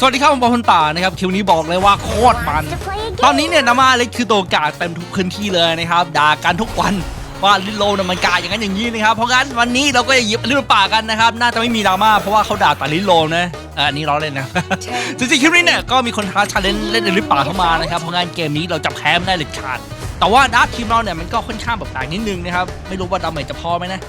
สวัสดีครับผมบอลพนป่านะครับคลิวนี้บอกเลยว่าโคตรมัน ตอนนี้เนี่ยนามาเล็กคือตัวกากเต็มทุกพื้นที่เลยนะครับด่ากันทุกวันว่าลิโลน่ะมันกากอย่างนั้นอย่างนี้นะครับเพราะงั้นวันนี้เราก็จะหยิบลิโลป่ากันนะครับน่าจะไม่มีดราม่าเพราะว่าเขาด่าแต่ลิโลนะเอออันนี้ล้อเล่นนะจริงๆคลิปนี้เนี่ยก็มีคนท้าชาเลนจ์เล่นลิโลป่าเข้ามานะครับเพราะงั้นเกมนี้เราจะแพ้ไม่ได้เลยขาดแต่ว่าดาร์ททีมเราเนี่ยมันก็ค่อนข้างแบบต่างนิดนึงนะครับไม่รู้ว่าดาเมจจะพอไหมนะ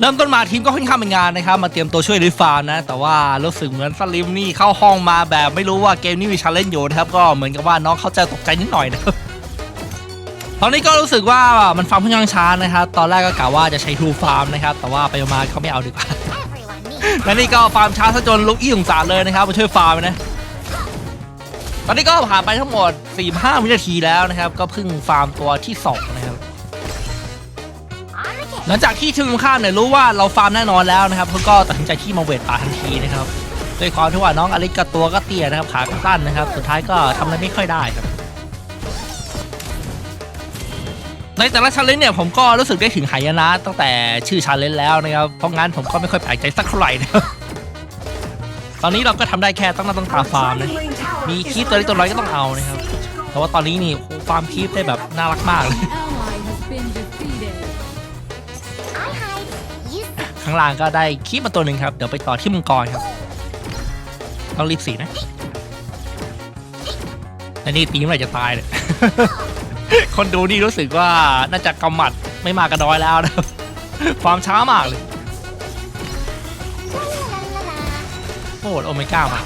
เริ่มต้นมาทีมก็ค่อนข้างเป็นงานนะครับ มาเตรียมตัวช่วยลิฟาร์มนะ แต่ว่ารู้สึกเหมือนสลิมนี่เข้าห้องมาแบบไม่รู้ว่าเกมนี้มีชาเลนจ์อยู่นะครับ ก็เหมือนกับว่าน้องเขาจะตกใจนิดหน่อยนะครับตอนนี้ก็รู้สึกว่ามันฟาร์มค่อนข้างช้านะครับ ตอนแรกก็กะว่าจะใช้ทูฟาร์มนะครับ แต่ว่าไปมาเขาไม่เอาดีกว่าและนี่ก็ฟาร์มช้าซะจนลูกอี้สงสารเลยนะครับมาช่วยฟาร์มนะ ตอนนี้ก็ผ่านไปทั้งหมด 4-5 วินาทีแล้วนะครับ ก็เพิ่งฟาร์มตัวที่สองนะครับ หลังจากที่ทีมข้ามเนี่ยรู้ว่าเราฟาร์มแน่นอนแล้วนะครับเขาก็ตัดสินใจที่มาเวทป่าทันทีนะครับด้วยความที่ว่าน้องอลิสกับตัวก็เตี้ยนะครับขาก็สั้นนะครับ สุดท้ายก็ทำอะไรไม่ค่อยได้ครับในแต่ละชาเลนจ์เนี่ยผมก็รู้สึกได้ถึงหายนะตั้งแต่ชื่อชาเลนจ์แล้วนะครับเพราะงั้นผมก็ไม่ค่อยแปลกใจสักเท่าไหร่นะตอนนี้เราก็ทำได้แค่ตั้งหน้าตั้งตาฟาร์มนะมีคลิปตัวเล็กตัวน้อยก็ต้องเอานะครับแต่ว่าตอนนี้นี่โอ้ฟาร์มคลิปได้แบบน่ารักมากเลย ข้างล่างก็ได้คลิปมาตัวหนึ่งครับ เดี๋ยวไปต่อที่มังกรครับ ต้องรีบสีนะอันนี้ตีเมื่อไหร่จะตายเนี่ยคนดูนี่รู้สึกว่าน่าจะกำหมัดไม่มากระดอยแล้วนะครับความช้ามากเลย โอ้โอเมก้ามา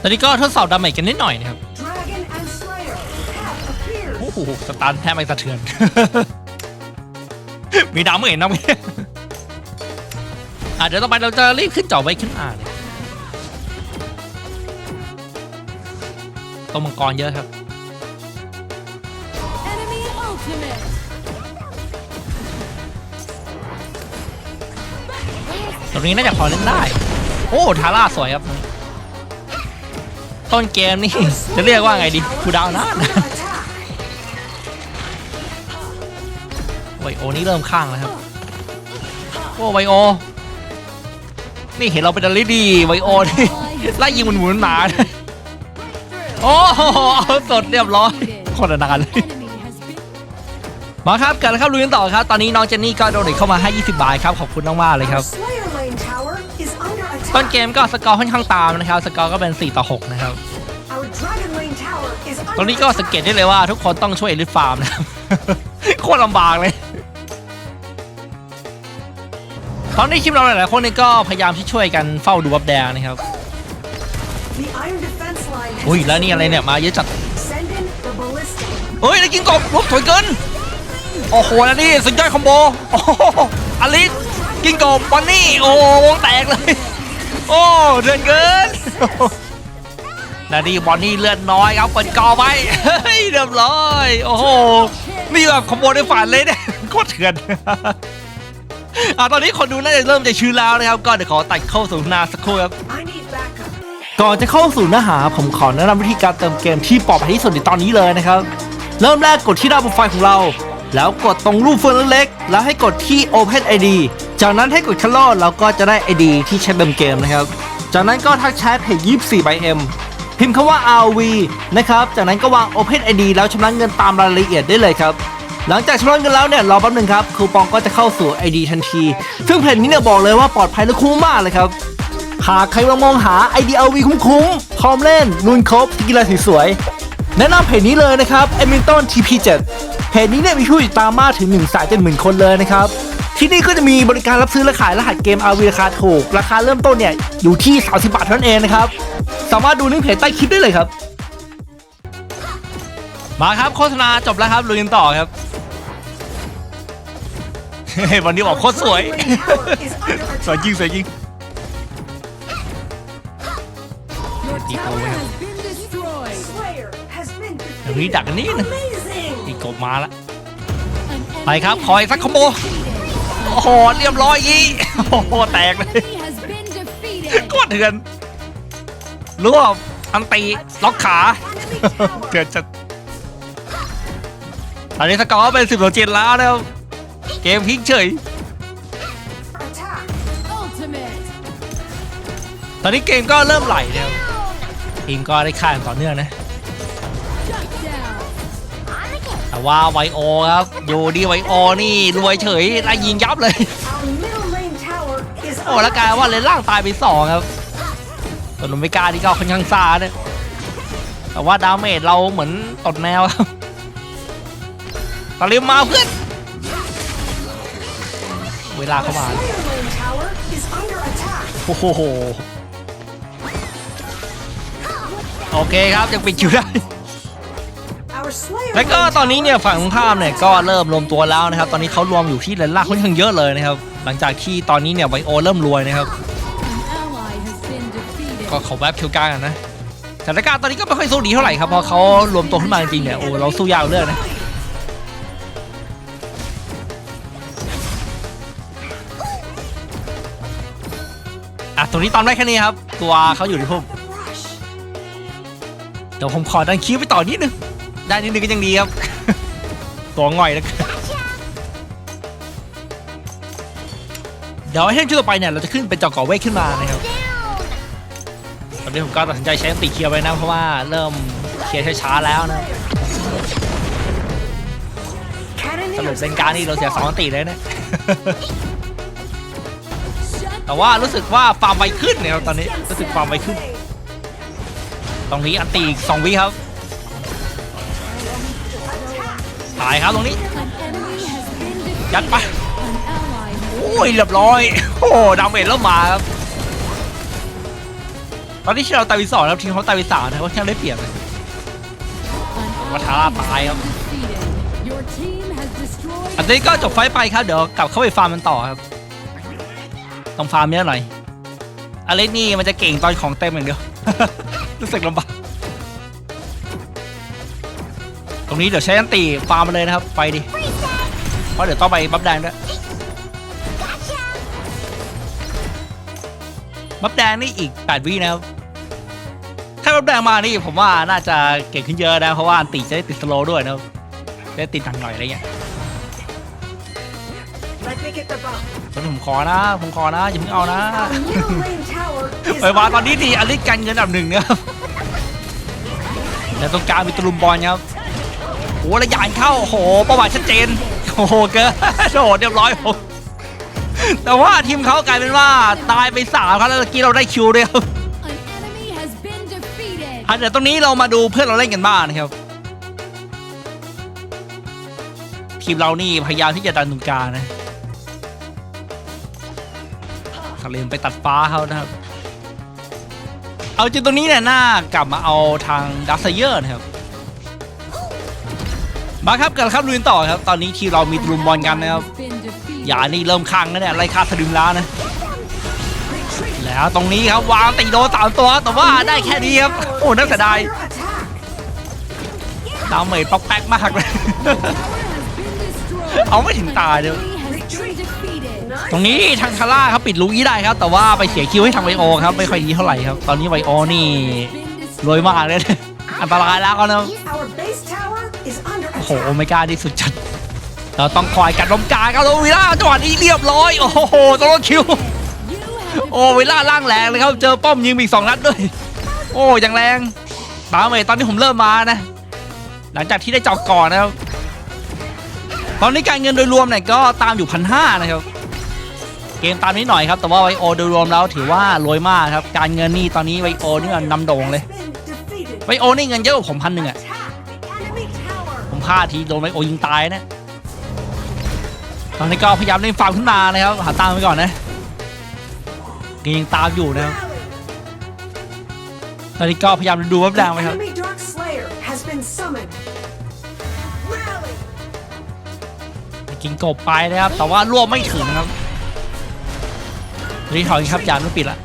ตอนนี้ก็ทดสอบดาเมจกันนิดหน่อยนะครับ โอ้โห สตันแทบไม่สะเทือน มีดาวไม่เห็นนะพี่ เดี๋ยวต่อไปเราจะรีบขึ้นจอไว้ขึ้นอ่านเลยตัวมังกรเยอะครับ Enemy ultimate. ตรงนี้น่าจะพอเล่นได้ โอ้ ทาร่าสวยครับ ต้นเกมนี่ จะเรียกว่าไงดีคูลดาวน์นะ Under attack. ไวโอนี่เริ่มข้างแล้วครับ โอ้ไวโอ นี่เห็นเราเป็นอลิดีไวโอนี่ไล่ยิงมันหมุนหมาเลยโอ้โหเอาสดเรียบร้อยโคตรนานเลย Enemy has been มาครับกันเข้าลุยกันต่อครับ ตอนนี้น้องเจนนี่ก็โดนเด็กเข้ามาให้ 20 บาทครับ ขอบคุณมากๆเลยค Our รับ Slayer Lane Tower is under ต้น attack. เกมก็สกอร์ค่อนข้างตามนะครับ สกอร์ก็เป็น 4 ต่อ 6 นะครับ Our Dragon Lane Tower is ตรงนี้ under ก็สังเกตได้เลยว่าทุกคนต้องช่วยเอลิฟฟาร์มนะครับโคตรลำบากเลย ตอนนี้คลิปเราหลายๆคนนี่ก็พยายามที่ช่วยกันเฝ้าดูบับแดงนะครับ The Iron Defense Line. has อุ้ยแล้วนี่อะไรเนี่ยมาเยอะจัด Send in the ballistic. เฮ้ยได้กินกบลุกถอยเกินโอ้โหแล้วนี่สุดยอดคอมโบโอ้โหอลิสกินกบวันนี้โอ้โหวงแตกเลย โอ้เดือนเกินนาดีบอลนี่เลือดน้อยครับเปิดกอไว้เฮ้ยเรียบร้อย โอ้โหนี่แบบคอมโบในฝันเลยเนี่ยโคตรเถื่อน อะตอนนี้คนดูน่าจะเริ่มจะชื้นแล้วนะครับ ก็เดี๋ยวขอตัดเข้าสู่หนาสักครู่ครับ I need backup. ก่อนจะเข้าสู่เนื้อหา ผมขอแนะนำวิธีการเติมเกมที่ปลอดภัยที่สุดในตอนนี้เลยนะครับ เริ่มแรกกดที่หน้าโปรไฟล์ของเรา แล้วกดตรงรูปเฟืองเล็กๆแล้วให้กดที่ Open ID จากนั้นให้กดคัลโลเราก็จะได้ ID ที่ใช้เติมเกมนะครับ จากนั้นก็ทักแชทเพจ24 by M พิมพ์คำว่า RV นะครับ จากนั้นก็วาง Open ID แล้วชำระเงินตามรายละเอียดได้เลยครับ หลังจากชำระเงินแล้วเนี่ยรอแป๊บหนึงครับคูปองก็จะเข้าสู่ ID ทันที ซึ่งเพจนี้เนี่ยบอกเลยว่าปลอดภัยและคุ้มมากเลยครับหากใครกำลังมองหา IDLV คุ้มๆพร้อมเล่นลุนครบกีฬาสวยๆแนะนำเพจนี้เลยนะครับ e m i l t o n TP7 เพจนี้เนี่ยมีผู้ติดตามมากถึง1นึ่งแสนเจ็ดหมื่นคนเลยนะครับที่นี่ก็จะมีบริการรับซื้อและขายรหัสเกม RV ราคาถูก ราคาเริ่มต้นเนี่ย อยู่ที่ 30 บาทเท่านั้นเองนะครับ สามารถดูลิงก์เพจใต้คลิปได้เลยครับ มาครับโฆษณาจบแล้วครับลุยกันต่อครับ วันนี้บอกโคตรสวย Is under สวย attack. จริงสวยจริง your People tower win. has been destroyed. Slayer has been อย่างนี้ defeated. ดักกันนี่นะ Amazing. อีกกบมาละ An ไป enemy ครับขออีกสักคอมโบโอ้โหเรียบร้อยยี่โอ้โหแตกเลย enemy has been defeated. โคตรเถื่อนรวบอันตีล็อกขาเถื่อนจัดตอนนี้สกอร์เป็นสิบต่อเจ็ดแล้วนะครับ เกมพลิกเฉย Attack. Ultimate. ตอนนี้เกมก็เริ่มไหลแล้วทีมก็ได้ค่าอย่างต่อเนื่องนะ Shut down. แต่ว่าไวโอครับอยู่ดีไวโอนี่รวยเฉยไล่ยิงยับเลย Our middle lane tower is โอ้แล้วกลายว่าเลนล่างตายไปสองครับส่วนโอเมก้าที่ก็ค่อนข้างซาเนี่ยแต่ว่าดาเมจเราเหมือนตดแนวครับตาลิมมาเพื่อน เวลาเข้ามาโอ้โหโอเคครับยังปิดคิวได้แล้วก็ตอนนี้เนี่ยฝั่งตรงข้ามเนี่ยก็เริ่มรวมตัวแล้วนะครับ ตอนนี้เขารวมอยู่ที่เลนล่าค่อนข้างเยอะเลยนะครับ หลังจากที่ตอนนี้เนี่ยไวโอเริ่มรวยนะครับ ก็ขอแวบคิวกลางกันนะสถานการณ์ตอนนี้ก็ไม่ค่อยสู้ดีเท่าไหร่ครับพราะเขารวมตัวขึ้นมาจริงๆเนี่ยโอ้เราสู้ยาวเรื่องนะ ตรงนี้ตามได้แค่นี้ครับ ตัวเขาอยู่ในพุ่มเดี๋ยวผมขอดันคิวไปต่อนิดนึง ได้นิดนึงก็ยังดีครับ ตัวง่อยนะเดี๋ยวไอเทมชุดต่อไปเนี่ยเราจะขึ้นเป็นจอกอเวทขึ้นมานะครับตอนนี้ผมก็ตัดสินใจใช้ติเคลียร์ไว้นะเพราะว่าเริ่มเคลียร์ช้าๆแล้วนะสรุปเป็นการนี่เราเสียสองติเลยนะ แต่ว่ารู้สึกว่าฟาร์มไวขึ้นเนี่ยครับตอนนี้รู้สึกฟาร์มไวขึ้น ตรงนี้อันติอีกสองวิครับตายครับตรงนี้ ยัดไปโอ้ยเรียบร้อยโอ้ดาเมจเริ่มมาครับตอนนี้เราตายไปสองแล้วทีมเขาตายไปสามนะครับแค่ได้เปรียบเลย an What ally happened? has been defeated. Your team has destroyed อันนี้ก็จบไฟไปครับ เดี๋ยวกลับเข้าไปฟาร์มมันต่อครับ ต้องฟาร์มเยอะหน่อยอเล็กนี่มันจะเก่งตอนของเต็มอย่างเดียว รู้สึกลำบาก ตรงนี้เดี๋ยวใช้อันตีฟาร์มมาเลยนะครับ ไปดิ เพราะเดี๋ยวต้องไปบัฟแดงด้วย บัฟแดงนี่อีก 8 วินะครับ ถ้าบัฟแดงมานี่ผมว่าน่าจะเก่งขึ้นเยอะนะ เพราะว่าอันตีจะได้ติดสโลด้วยนะครับจะได้ติดหนักหน่อยอะไรเงี้ย Let me get the bump. ตอนนี้ผมขอนะ ผมขอนะอย่าเพิ่งเอานะ Our middle lane tower is ไปวาง under ตอนนี้ดีอลิสกันเงินอันดับหนึ่งนะครับแล้วตรงกลางมีตะลุมบอลครับโอ้ระยานเข้าโอ้โหประวัติชัดเจนโอ้โหเกินโอ้โหเรียบร้อยผมแต่ว่าทีมเขากลายเป็นว่าตายไปสามครับแล้วเมื่อกี้เราได้คิวด้วยครับ An enemy has been defeated. อะเดี๋ยวตรงนี้เรามาดูเพื่อนเราเล่นกันบ้างนะครับ ทีมเรานี่พยายามที่จะดันตรงกลางนะ เขาลืมไปตัดฟ้าเขานะครับ เอาจริงตรงนี้เนี่ยน่ากลับมาเอาทางดัซเยอร์นะครับมาครับกันครับลุยต่อครับ ตอนนี้ทีมเรามีตะลุมบอลกันนะครับอย่านี่เริ่มคังแล้วเนี่ยไล่ฆ่าสะดึงแล้วนะแล้วตรงนี้ครับวางตีโดสามตัวแต่ว่าได้แค่นี้ครับโอ้น่าเสียดายดาวเมจป๊อกแป๊กมากเลยเอาไม่ถึงตายเลย ตรงนี้ทางคาร่าครับปิดลูกนี้ได้ครับ แต่ว่าไปเสียคิวให้ทางไวโอครับไม่ค่อยดีเท่าไหร่ครับ ตอนนี้ไวโอนี่ Been รวยมากเลย อันตรายแล้วก็นะ Our base tower is under โอ้โห attack. โอเมก้าที่สุดจัดเราต้องคอยกัดลมกาครับโอวิล่าจังหวะนี้เรียบร้อย โอ้โหตัวรถคิว You have โอ้วิล่าล่างแรงเลยครับ เจอป้อมยิงมีอีกสองนัดด้วย โอ้ยังแรงตามเมจตอนนี้ผมเริ่มมานะ หลังจากที่ได้จอกก่อนนะครับ ตอนนี้การเงินโดยรวมเนี่ยก็ตามอยู่พันห้านะครับ เกมตามนี้หน่อยครับ แต่ว่าไวโอโดยรวมแล้วถือว่ารวยมากครับ การเงินนี่ตอนนี้ไวโอนี่มันนำโด่งเลย Been defeated. ไวโอนี่เงินเยอะกว่าผมพันหนึ่งอะ Attack the enemy tower. ผมพลาดทีโดนไวโอยิงตายนะ ตอนนี้ก็พยายามเล่นฟาร์มขึ้นมานะครับ หาตามไปก่อนนะยังตามอยู่นะครับ Rally. ตอนนี้ก็พยายามดูวับแดงไป The ครับ enemy dark slayer has been summoned. Rally. กินกบไปนะครับ แต่ว่ารวบไม่ถึงครับ รีถอยครับยานไม่ปิดละ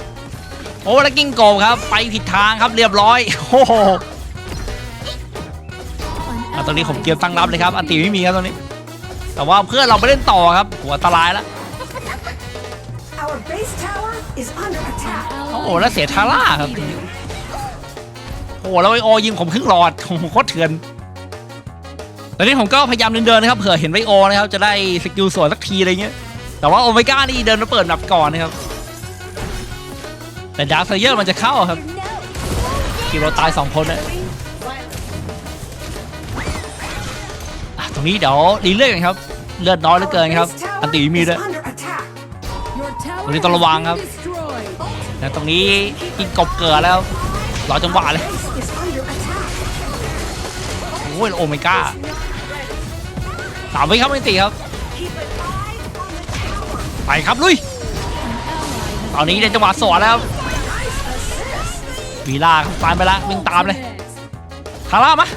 โอ้แล้วกินกบครับ ไปผิดทางครับเรียบร้อยโอ้โห an อะตอนนี้ผม ally เกมตั้งรับเลยครับอันตีไม่มีครับตอนนี้ แต่ว่าเพื่อนเราไปเล่นต่อครับหัวอันตรายแล้ว Our base tower is under attack. โอ้โหแล้วเสียทาร่าครับโอ้โหแล้วไอโอยิงผมครึ่งหลอดโอ้โหโคตรเถื่อนตอนนี้ผมก็พยายามเดินๆนะครับเผื่อเห็นไวโอนะครับจะได้สกิลสวยสักทีอะไรเงี้ยแต่ว่าโอเมก้านี่เดินมาเปิดหนับก่อนนะครับ แต่ดาร์คเซเยอร์มันจะเข้าครับทีมเราตายสองคนนะอะตรงนี้เดี๋ยวดีเลือดกันครับ เลือดน้อยเหลือเกินครับ อันตีมีด้วย under attack. Your tower Ulit ang has lawang, been ah. destroyed. แล้วตรงนี้กินกบเกิดแล้วรอจังหวะเลยโอ้ยโอเมก้าสามวิครับไม่ตีครับไปครับลุยตอนนี้ได้จังหวะสวนแล้ว วีล่าครับฟานไปแล้ววิ่งตามเลยทาร่ามา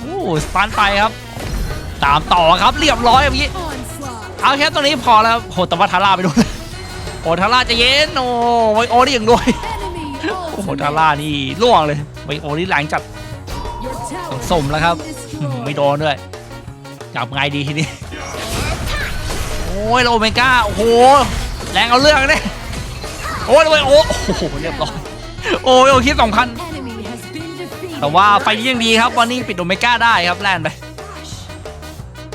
โอ้สตันไปครับ ตามต่อครับเรียบร้อยแบบนี้เอาแค่ตัวนี้พอแล้วโหแต่ว่าทาร่าไปโดนโอ้ทาร่าจะเย็นโอ้ไวโอนี่อย่างด้วยโอ้โหทาร่านี่ล่วงเลยไวโอนี่แรงจัดต้องสมแล้วครับไม่โดนด้วยจับไงดีทีนี้โอ้ยโอเมก้าโอ้โหแรงเอาเรื่องเนี่ย โอ้ยโอ้ยโอ้โหเรียบร้อยโอ้ยโอ้คิดสำคัญ Enemy has been defeated. แต่ว่าไฟนี้ยังดีครับวันนี้ปิดโอเมก้าได้ครับแลนไป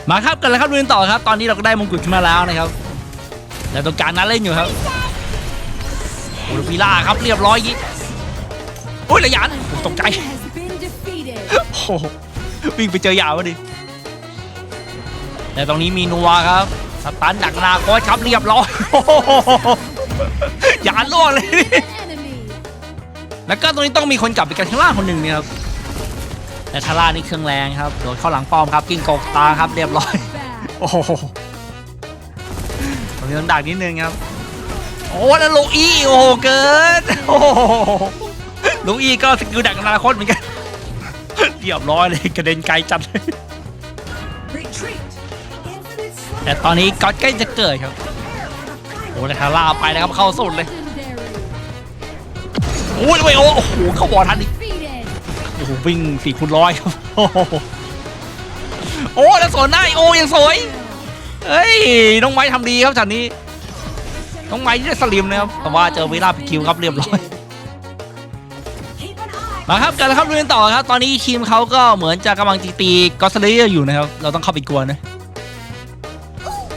มาครับกันแล้วครับดูกันต่อครับ ตอนนี้เราก็ได้มงกุฎขึ้นมาแล้วนะครับแล้วตรงกลางนั้นเล่นอยู่ครับโอ้ยพีล่าครับเรียบร้อยยี่โอ้ยระยันผมตกใจโอ้วิ่งไปเจอยาวดีแต่ตรงนี้มีนัวครับสตันหนักนาโคตครับเรียบร้อย อ้โหยานล่วงเลย Enemy. แล้วก็ตรงนี้ต้องมีคนกลับไปกันข้างล่างคนหนึ่งเนี่ยครับแต่ทาร่านี่เครื่องแรงครับโดนเข้าหลังป้อมครับ กิ้งกกตาครับเรียบร้อย Back. โอ้โหตรงนี้ต้องดักนิดนึงครับ โอ้แล้วลูอี้โอ้โหเกินโอ้โหลูอี้ก็สกิลดักอนาคตเหมือนกันเรียบร้อยเลยกระเด็นไกลจัดเลย Retreat. Infinite slaughter. แต่ตอนนี้ก็อตใกล้จะเกิดครับโอ้แต่ทาร่าไปนะครับเข้าสุดเลยโอ้ยโอ้โอ้โหเข้าบอลทันอีกโอ้โหวิ่งสี่คูณร้อยครับโอ้แล้วสวนได้โอ้ยังสวยเฮ้ยน้องไม้ทำดีครับจันนี้น้องไม้ที่ได้สลิมนะครับแต่ว่าเจอเวลาพิคิวครับเรียบร้อยมาครับกันแล้วครับเรียนต่อครับ ตอนนี้ทีมเขาก็เหมือนจะกำลังตีตีกอสเลเยอร์อยู่นะครับ เราต้องเข้าไปกวนนะ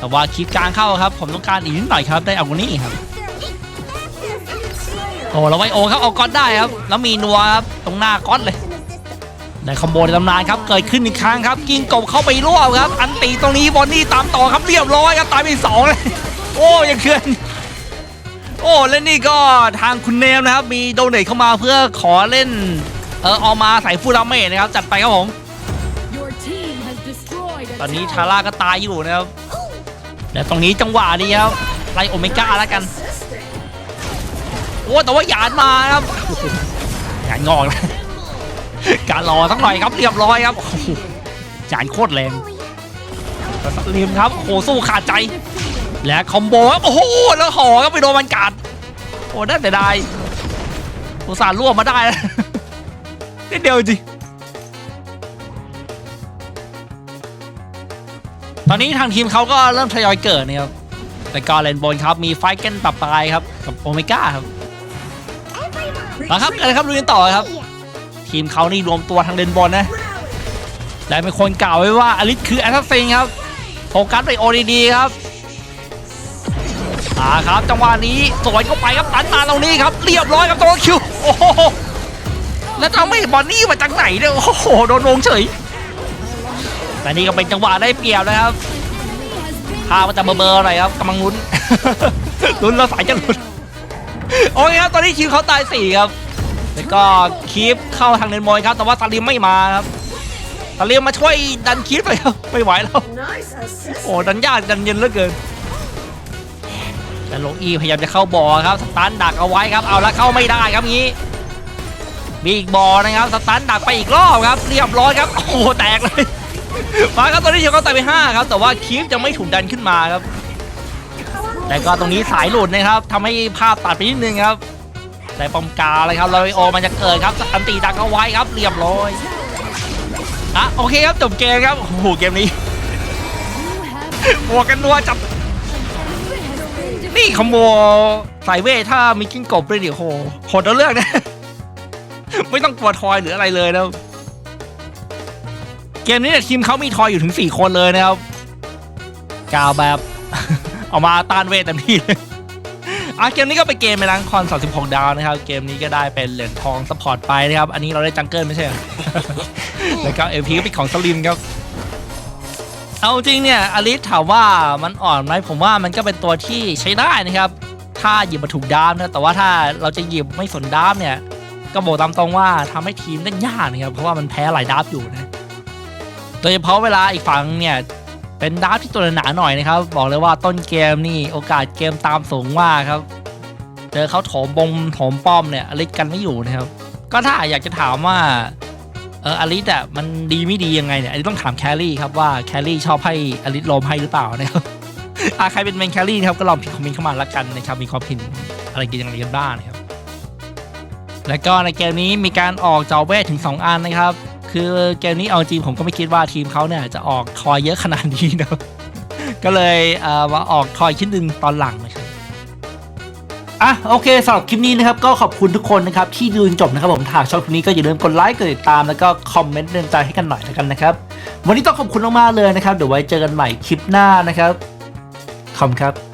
แต่ว่าคลิปกลางเข้าครับ ผมต้องการอีกนิดหน่อยครับ ได้อากุนี่ครับ Infinite Slayer. โอ้แล้วไวโอครับเอาก๊อตได้ครับ แล้วมีนัวครับตรงหน้าก๊อตเลยได้คอมโบในตำนานครับเกิดขึ้นอีกครั้งครับ กิ้งกบเข้าไปรวบครับ อันตีตรงนี้บอนนี่ตามต่อครับเรียบร้อยครับตายไปสองเลยโอ้ยังเคือนโอ้และนี่ก็ทางคุณเนมนะครับ มีโดเนทเข้ามาเพื่อขอเล่นเออเอามาใส่ฟูลาเมทนะครับ จัดไปครับผม Your team has destroyed a ตอนนี้ tower. ทาร่าก็ตายอยู่นะครับ และตรงนี้จังหวะนี้ครับไล่โอเมก้าแล้วกัน โอ้แต่ว่าหยาดมาครับหยาดงอกเลยการรอสักหน่อยครับเรียบร้อยครับหยาดโคตรแรงสลิมครับโอ้โหสู้ขาดใจ และคอมโบครับโอ้โหแล้วห่อก็ไปโดนมันกัดโอ้ได้แต่ได้อุตส่าห์รวบมาได้นิดเดียวจริง อนนี้ทางทีมเขาก็เริ่มทยอยเกิดนะครับแต่ก็เลนบนครับมีไฟท์กันปรับปลายครับกับโอเมก้าครับมาครับกันครับลุยกันต่อครับ ทีมเขานี่รวมตัวทางเลนบนนะและเป็นคนกล่าวไว้ว่าอลิสคือแอสซัสซินครับโฟกัสไปโอดีๆครับอ่าครับจังหวะนี้สวนเข้าไปครับตันมาตรงนี้ครับเรียบร้อยครับตัวคิวโอ้โหแล้วจะไม่บอลนี่มาจากไหนเนี่ยโอ้โหโดนวงเฉย แต่นี่ก็เป็นจังหวะได้เปรียบนะครับ Has been ภามันจะเบลอๆหน่อยครับกำลังลุ้นลุ้นแล้วสายจะหลุดโอเคครับตอนนี้คิวเขาตายสี่ครับแล้วก็คีฟเข้าทางเลนบอยครับ แต่ว่าซาลิมไม่มาครับซาลิมมาช่วยดันคีฟไปครับไม่ไหวแล้วโอ้ดันยากดันเย็นเหลือเกินแต่โลอีพยายามจะเข้าบ่อครับสตันดักเอาไว้ครับเอาแล้วเข้าไม่ได้ครับงี้มีอีกบ่อนะครับสตันดักไปอีกรอบครับเรียบร้อยครับโอ้แตกเลย มาครับตอนนี้เชียวเขาตายไปห้าครับแต่ว่าคีฟจะไม่ถูกดันขึ้นมาครับ แต่ก็ตรงนี้สายหลุดนะครับทำให้ภาพตัดไปนิดนึงครับแต่ปอมกาเลยครับลอยโอมันจะเกิดครับอันตีดักเอาไว้ครับเรียบร้อยอะโอเคครับจบเกมครับโอ้โหเกมนี้ you have บวกันนัวจับนี่ขโมยสายเวทถ้ามีกิ้งกบด้วยดิโหโหดเอาเรื่องนะ ไม่ต้องกลัวทอยหรืออะไรเลยนะ เกมนี้เนี่ยทีมเขามีทอยอยู่ถึง 4 คนเลยนะครับกาวแบบเอามาต้านเวทเต็มที่เลยเอะเกมนี้ก็เป็นเกมในรังคอน 36 ดาวนะครับ เกมนี้ก็ได้เป็นเหรียญทองสปอร์ตไปนะครับ อันนี้เราได้จังเกิลไม่ใช่เหรอแล้วก็เอพีก็เป็นของสลิมครับ เอาจริงเนี่ยอลิสถามว่ามันอ่อนไหมผมว่ามันก็เป็นตัวที่ใช้ได้นะครับ ถ้าหยิบมาถูกดามนะแต่ว่าถ้าเราจะหยิบไม่สนดามเนี่ย ก็บอกตามตรงว่าทำให้ทีมเล่นยากนะครับเพราะว่ามันแพ้หลายดาบอยู่นะ โดยเฉพาะเวลาอีกฝั่งเนี่ยเป็นดาบที่ตัวหนาหน่อยนะครับ บอกเลยว่าต้นเกมนี่โอกาสเกมตามสูงมากครับ เจอเขาโถมบงโถมป้อมเนี่ยอลิสกันไม่อยู่นะครับ ก็ถ้าอยากจะถามว่าเอออลิสอะมันดีไม่ดียังไงเนี่ยอันนี้ต้องถามแคลรี่ครับว่าแคลรี่ชอบให้อลิสลมให้หรือเปล่านะครับอะใครเป็นเมนแคลรี่นะครับก็ลองพิมพ์คอมเมนต์เข้ามาละกันนะครับมีความเห็นอะไรกันยังไงกันบ้างนะครับแล้วก็ในเกมนี้มีการออกจอเวทถึง 2 อันนะครับ คือเกมนี้เอาจริงผมก็ไม่คิดว่าทีมเขาเนี่ยจะออกทอยเยอะขนาดนี้นะก็เลยเอ่อมาออกทอยชิ้นหนึ่งตอนหลังนะครับอะโอเคสำหรับคลิปนี้นะครับก็ขอบคุณทุกคนนะครับที่ดูจนจบนะครับผมถ้าชอบคลิปนี้ก็อย่าลืมกดไลค์กดติดตามแล้วก็คอมเมนต์เตือนใจให้กันหน่อยแล้วกันนะครับ วันนี้ต้องขอบคุณมากๆเลยนะครับเดี๋ยวไว้เจอกันใหม่คลิปหน้านะครับขอบคุณครับ